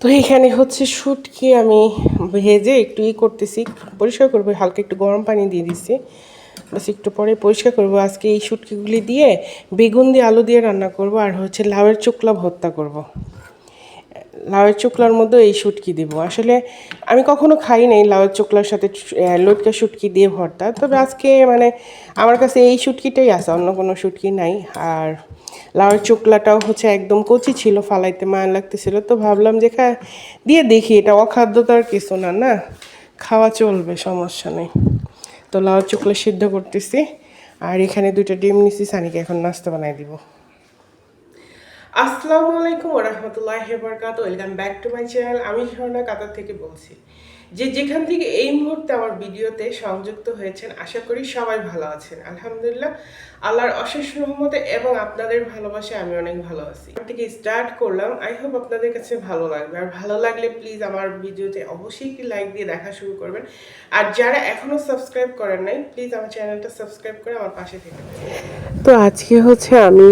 তো এখানে হচ্ছে শুটকি আমি ভেজে একটু ই করতেছি, পরিষ্কার করব, হালকা একটু গরম পানি দিয়ে দিচ্ছি বাস একটু পরে পরিষ্কার করব। আজকে এই শুটকিগুলি দিয়ে বেগুন দিয়ে আলু দিয়ে রান্না করব আর হচ্ছে লাউয়ের চোকলা ভর্তা করব। লাউয়ের চোকলার মধ্যে এই শুটকি দিব। আসলে আমি কখনো খাই নাই লাউয়ের চোকলার সাথে লটকা শুটকি দিয়ে ভর্তা। তবে আজকে মানে আমার কাছে এই শুটকিটাই আছে, অন্য কোনো শুটকি নাই। আর লাউয়ের চোকলাটাও হচ্ছে একদম কচি ছিল, ফালাইতে মায়া লাগতেছিল। তো ভাবলাম যে খা, দিয়ে দেখি এটা অখাদ্য তো আর কিছু না না? খাওয়া চলবে, সমস্যা নেই। তো লাউ চোকলা সিদ্ধ করতেছি, আর এখানে দুইটা ডিম নিছি, সানিকে এখন নাস্তা বানাই দিব। আসসালামু আলাইকুম ওরহমতুল্লাহ বরকাত welcome back to my channel আমি ঝর্ণা কাতার থেকে বলছি। যে যেখান থেকে এই মুহূর্তে আমার ভিডিওতে সংযুক্ত হয়েছেন, আশা করি সবাই ভালো আছেন। আলহামদুলিল্লাহ, আল্লাহর অশেষ রহমতে এবং আপনাদের ভালোবাসায় আমি অনেক ভালো আছি। থেকে স্টার্ট করলাম। আই হোপ আপনাদের কাছে ভালো লাগবে। আর ভালো লাগলে প্লিজ আমার ভিডিওতে অবশ্যই একটি লাইক দিয়ে দেখা শুরু করবেন। আর যারা এখনও সাবস্ক্রাইব করেন নাই প্লিজ আমার চ্যানেলটা সাবস্ক্রাইব করে আমার পাশে থেকে তো আজকে হচ্ছে আমি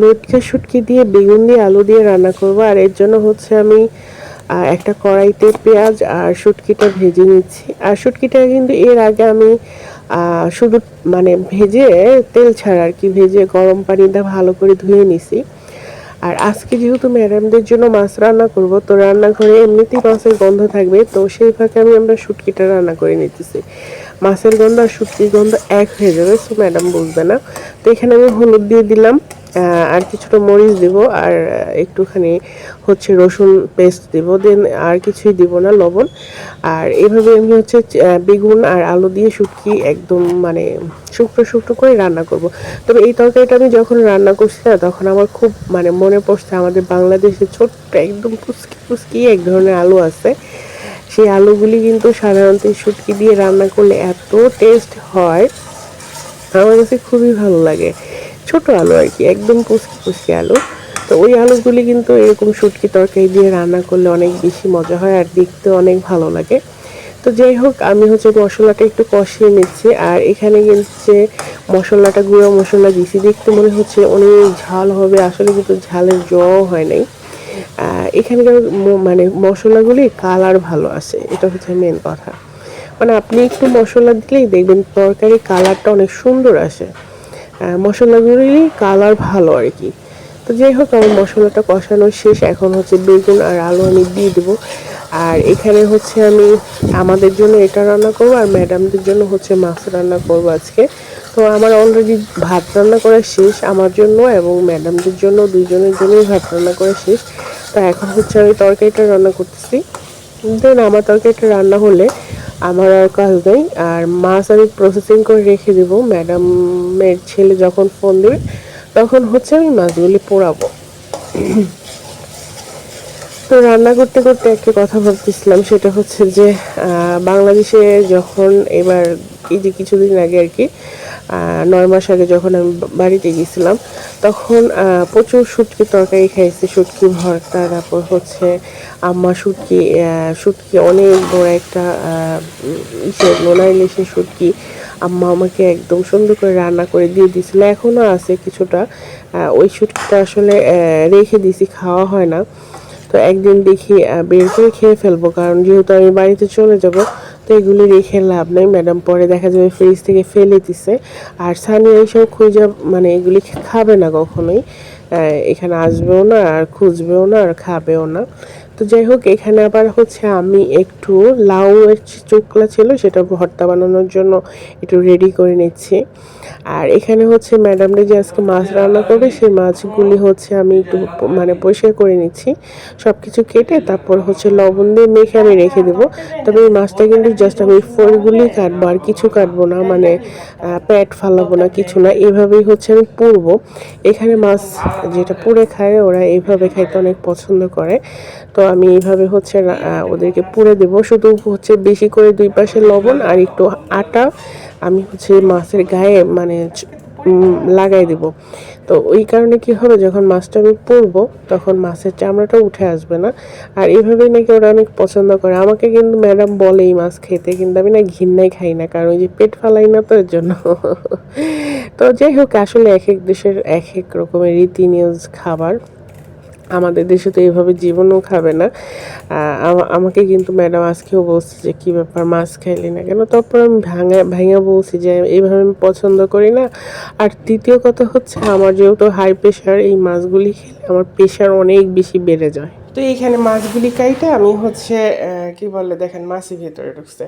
লোটকে শুটকি দিয়ে, বেগুন দিয়ে, আলু দিয়ে রান্না করব। আর এর জন্য হচ্ছে আমি একটা কড়াইতে পেঁয়াজ আর শুটকিটা ভেজে নিচ্ছি। আর শুটকিটা কিন্তু এর আগে আমি শুধু মানে ভেজে তেল ছাড়া আর কি, ভেজে গরম পানিটা ভালো করে ধুয়ে নিছি। আর আজকে যেহেতু ম্যাডামদের জন্য মাছ রান্না করব, তো রান্নাঘরে এমনিতেই মাছের গন্ধ থাকবে, তো সেই ফাঁকে আমি আমরা শুটকিটা রান্না করে নিতেছি। মাছের গন্ধ আর শুটকির গন্ধ এক হয়ে যাবে সো ম্যাডাম বুঝবে না। তো এখানে আমি হলুদ দিয়ে দিলাম। আর কিছুটা মরিচ দিব, আর একটুখানি হচ্ছে রসুন পেস্ট দিব, দেন আর কিছুই দিব না, লবণ। আর এইভাবে আমি হচ্ছে বেগুন আর আলু দিয়ে শুটকি একদম মানে শুকনো শুকনো করে রান্না করব। তবে এই তরকারিটা আমি যখন রান্না করছি না, তখন আমার খুব মানে মনে পড়ছে আমাদের বাংলাদেশে ছোট্ট একদম কুচকি পুচকি এক ধরনের আলু আছে। সেই আলুগুলি কিন্তু সাধারণত শুটকি দিয়ে রান্না করলে এত টেস্ট হয়, আমার কাছে খুবই ভালো লাগে। ছোট আলু আর কি, একদম পুচকি পুচকি আলু। তো ওই আলুগুলি কিন্তু এরকম শুটকি তরকারি দিয়ে রান্না করলে অনেক বেশি মজা হয় আর দেখতে অনেক ভালো লাগে। তো যাই হোক, আমি হচ্ছে মশলাটা একটু কষিয়ে নিচ্ছি আর এখানে যে মশলাটা, গুঁড়ো মশলা দিছি দেখতে মনে হচ্ছে অনেক ঝাল হবে, আসলে কিন্তু ঝালের জও হয় নাই। এখানকার মানে মশলাগুলি কালার ভালো আসে এটা হচ্ছে মেন কথা। মানে আপনি একটু মশলা দিলেই দেখবেন তরকারি কালারটা অনেক সুন্দর আসে। মশলাগুলি কালার ভালো আর কি। তো যাই হোক, আমার মশলাটা কষানো শেষ। এখন হচ্ছে বেগুন আর আলু আমি দিয়ে দেবো। আর এখানে হচ্ছে আমি আমাদের জন্য এটা রান্না করব আর ম্যাডামদের জন্য হচ্ছে মাছ রান্না করব আজকে। তো আমার অলরেডি ভাত রান্না করা শেষ আমার জন্য এবং ম্যাডামদের জন্য দুইজনের জন্যই ভাত রান্না করা শেষ। তো এখন হচ্ছে আমি তরকারিটা রান্না করতেছি। দেন আমার তরকারিটা রান্না হলে আমার আর কাজ নেই, আর মাছ আমি প্রসেসিং করে রেখে দেবো। ম্যাডামের ছেলে যখন ফোন দেবে, তখন হচ্ছে আমি মাছগুলি পোড়াবো। তো রান্না করতে করতে একটা কথা ভাবতেছিলাম, সেটা হচ্ছে যে বাংলাদেশে যখন এবার এই যে কিছুদিন আগে আর কি নয় মাস আগে যখন আমি বাড়িতে গেছিলাম তখন প্রচুর শুটকি তরকারি খাইছি, শুটকি, ভর্তা, তারপর হচ্ছে আম্মা শুটকি শুটকি অনেক বড় একটা ইসে লোনা ইলিশের শুটকি আম্মা আমাকে একদম সুন্দর করে রান্না করে দিয়ে দিয়েছিল। এখনও আছে কিছুটা ওই শুটকিটা আসলে রেখে দিয়েছি, খাওয়া হয় না। তো একদিন দেখি বের করে খেয়ে ফেলব, কারণ যেহেতু আমি বাড়িতে চলে যাব তো এগুলি রেখে লাভ নেই। ম্যাডাম পরে দেখা যাবে ফ্রিজ থেকে ফেলে দিছে। আর সানি এইসব খুঁজে মানে এগুলি খাবে না কখনোই। এখানে আসবেও না, আর খুঁজবেও না, আর খাবেও না। তো যাই হোক, এখানে আবার হচ্ছে আমি একটু লাউ এর যে চোকলা ছিল, সেটা ভর্তা বানানোর জন্য একটু রেডি করে নিচ্ছি। আর এখানে হচ্ছে ম্যাডামরা যে আজকে মাছ রান্না করবে, সেই মাছগুলি হচ্ছে আমি একটু মানে পরিষ্কার করে নিচ্ছি। সব কিছু কেটে তারপর হচ্ছে লবণ দিয়ে মেখে আমি রেখে দেবো। তবে এই মাছটা কিন্তু জাস্ট আমি ফোরগুলি কাটবো আর কিছু কাটবো না মানে পেট ফালাবো না, কিছু না, এভাবেই হচ্ছে আমি পুরবো। এখানে মাছ যেটা পুড়ে খায়, ওরা এইভাবে খাইতে অনেক পছন্দ করে। তো আমি এইভাবে হচ্ছে ওদেরকে পুড়ে দেবো। শুধু হচ্ছে বেশি করে দুই পাশে লবণ আর একটু আটা আমি হচ্ছে মাছের গায়ে মানে লাগাই দেব। তো ওই কারণে কি হবে, যখন মাছটা আমি পুরবো তখন মাছের চামড়াটা উঠে আসবে না। আর এইভাবেই নাকি ওরা অনেক পছন্দ করে। আমাকে কিন্তু ম্যাডাম বলে এই মাছ খেতে, কিন্তু আমি না ঘিন্নাই খাই না, কারণ ওই যে পেট ফালাই না তো এর জন্য। তো যাই হোক, আসলে এক এক দেশের এক এক রকমের রীতি নিউজ খাবার। আমাদের দেশে তো এইভাবে জীবনও খাবে না। আমাকে কিন্তু ম্যাডাম আজকেও বলছে যে, কী ব্যাপার, মাছ খাইলি না কেন? তারপর আমি ভাঙা ভাঙা বলছি যে, এইভাবে আমি পছন্দ করি না। আর তৃতীয় কথা হচ্ছে, আমার যেহেতু হাই প্রেশার এই মাছগুলি খেলে আমার প্রেশার অনেক বেশি বেড়ে যায়। তো এইখানে মাছগুলি কাইটে আমি হচ্ছে কি বলে, দেখেন, মাছের ভেতরে ঢুকছে।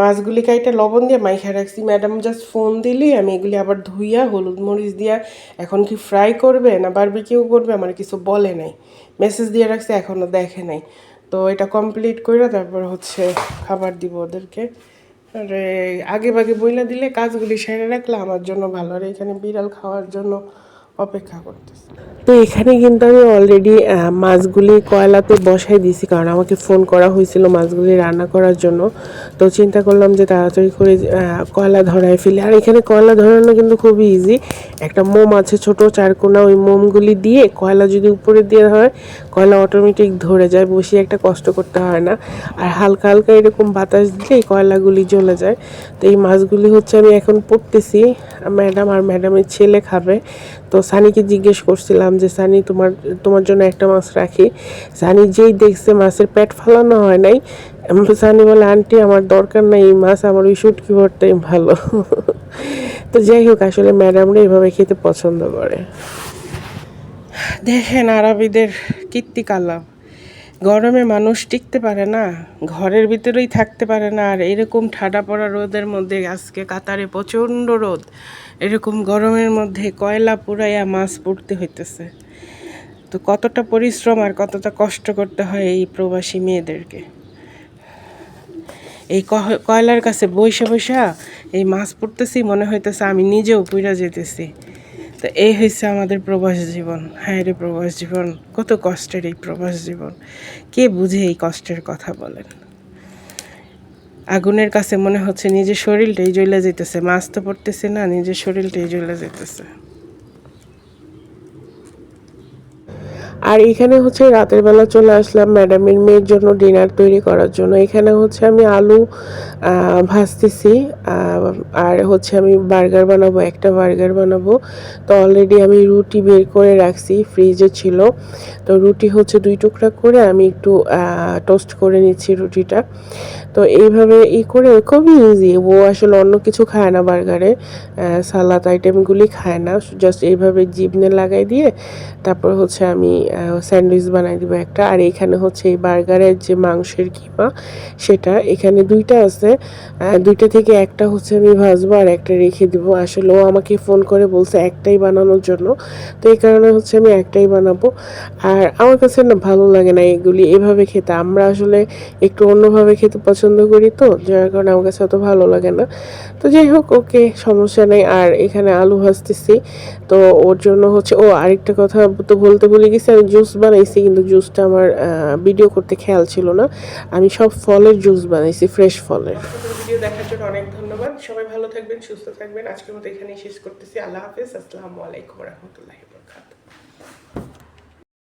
মাছগুলি কাইটে লবণ দিয়ে মাইখা রাখছি। ম্যাডাম জাস্ট ফোন দিলি আমি এগুলি আবার ধুইয়া, হলুদ মরিচ দিয়া এখন কি ফ্রাই করবে না বারবিকিউ করবে আমার কিছু বলে নাই। মেসেজ দিয়ে রাখছে এখনও দেখে নাই। তো এটা কমপ্লিট করে তারপর হচ্ছে খাবার দিব ওদেরকে। আরে, আগে ভাগে বইলা দিলে কাজগুলি সেরে রাখলে আমার জন্য ভালো। আর এখানে বিড়াল খাওয়ার জন্য অপেক্ষা করতেছে। তো এখানে কিন্তু আমি অলরেডি মাছগুলি কয়লাতে বসাই দিয়েছি, কারণ আমাকে ফোন করা হয়েছিল মাছগুলি রান্না করার জন্য। তো চিন্তা করলাম যে তাড়াতাড়ি করে কয়লা ধরায় ফেলি। আর এখানে কয়লা ধরানো কিন্তু খুবই ইজি একটা মোম আছে, ছোট চারকোনা, ওই মোমগুলি দিয়ে কয়লা যদি উপরে দিয়ে হয় কয়লা অটোমেটিক ধরে যায় বসে একটা কষ্ট করতে হয় না। আর হালকা হালকা এরকম বাতাস দিলেই কয়লাগুলি জ্বলে যায়। তো এই মাছগুলি হচ্ছে আমি এখন পড়তেছি। ম্যাডাম আর ম্যাডামের ছেলে খাবে। তো সানিকে জিজ্ঞেস করছিলাম যে, সানি, তোমার তোমার জন্য একটা মাছ রাখি। সানি যেই দেখছে মাছের পেট ফালানো হয় নাই সানি বলে, আন্টি, আমার দরকার নাই এই মাছ, আমার ওই শুটকি ভরটাই ভালো। তো যাই হোক, আসলে ম্যাডামরা এভাবে খেতে পছন্দ করে। দেখেন আরবিদের কীর্তিকালাম গরমে মানুষ টিকতে পারে না, ঘরের ভিতরেই থাকতে পারে না। আর এরকম ঠাডা পড়া রোদের মধ্যে আজকে কাতারে প্রচণ্ড রোদ, এরকম গরমের মধ্যে কয়লা পুরাইয়া মাছ পড়তে হইতেছে। তো কতটা পরিশ্রম আর কতটা কষ্ট করতে হয় এই প্রবাসী মেয়েদেরকে? এই কয়লার কাছে বৈশা বৈশা এই মাছ পড়তেছি, মনে হইতেছে আমি নিজেও পুইরা যেতেছি। তো এই হয়েছে আমাদের প্রবাস জীবন। হ্যাঁ রে প্রবাস জীবন, কত কষ্টের এই প্রবাস জীবন। কে বুঝে এই কষ্টের কথা বলেন? আগুনের কাছে মনে হচ্ছে নিজের শরীরটাই জ্বলে যেতেছে, মাছ তো পড়তেছে না, নিজের শরীরটাই জ্বলে যেতেছে। আর এখানে হচ্ছে রাতের বেলা চলে আসলাম ম্যাডামের মেয়ের জন্য ডিনার তৈরি করার জন্য। এখানে হচ্ছে আমি আলু ভাজতেছি আর হচ্ছে আমি বার্গার বানাবো, একটা বার্গার বানাবো। তো অলরেডি আমি রুটি বের করে রাখছি ফ্রিজে ছিল। তো রুটি হচ্ছে দুই টুকরা করে আমি একটু টোস্ট করে নিচ্ছি রুটিটা। তো এইভাবে ই করে খুবই ইজি ও আসলে অন্য কিছু খায় না বার্গারে সালাদ আইটেমগুলি খায় না। জাস্ট এইভাবে জিবনে লাগাই দিয়ে তারপর হচ্ছে আমি স্যান্ডউইচ বানাই দিব একটা। আর এখানে হচ্ছে এই বার্গারের যে মাংসের কিমা, সেটা এখানে দুইটা আছে। দুইটা থেকে একটা হচ্ছে আমি ভাজবো আর একটা রেখে দিব। আসলে ও আমাকে ফোন করে বলছে একটাই বানানোর জন্য। তো এই কারণে হচ্ছে আমি একটাই বানাবো। আর আমার কাছে না ভালো লাগে না এগুলি এভাবে খেতে। আমরা আসলে একটু অন্যভাবে খেতে পছন্দ করি তো, যার কারণে আমার কাছে অত ভালো লাগে না। তো যাই হোক, ওকে, সমস্যা নেই। আর এখানে আলু ভাজতেছি। তো ওর জন্য হচ্ছে, ও আরেকটা কথা তো বলতে ভুলে গেছি জুস বানাইছি, কিন্তু জুসটা আমার ভিডিও করতে খেয়াল ছিল না। আমি সব ফলের জুস বানাইছি ফ্রেশ ফলের। ভিডিও দেখার জন্য অনেক ধন্যবাদ। সবাই ভালো থাকবেন, সুস্থ থাকবেন। আজকের মতো এখানেই শেষ করতেছি। আল্লাহ হাফেজ। আসসালামু আলাইকুম রহমতুল্লাহি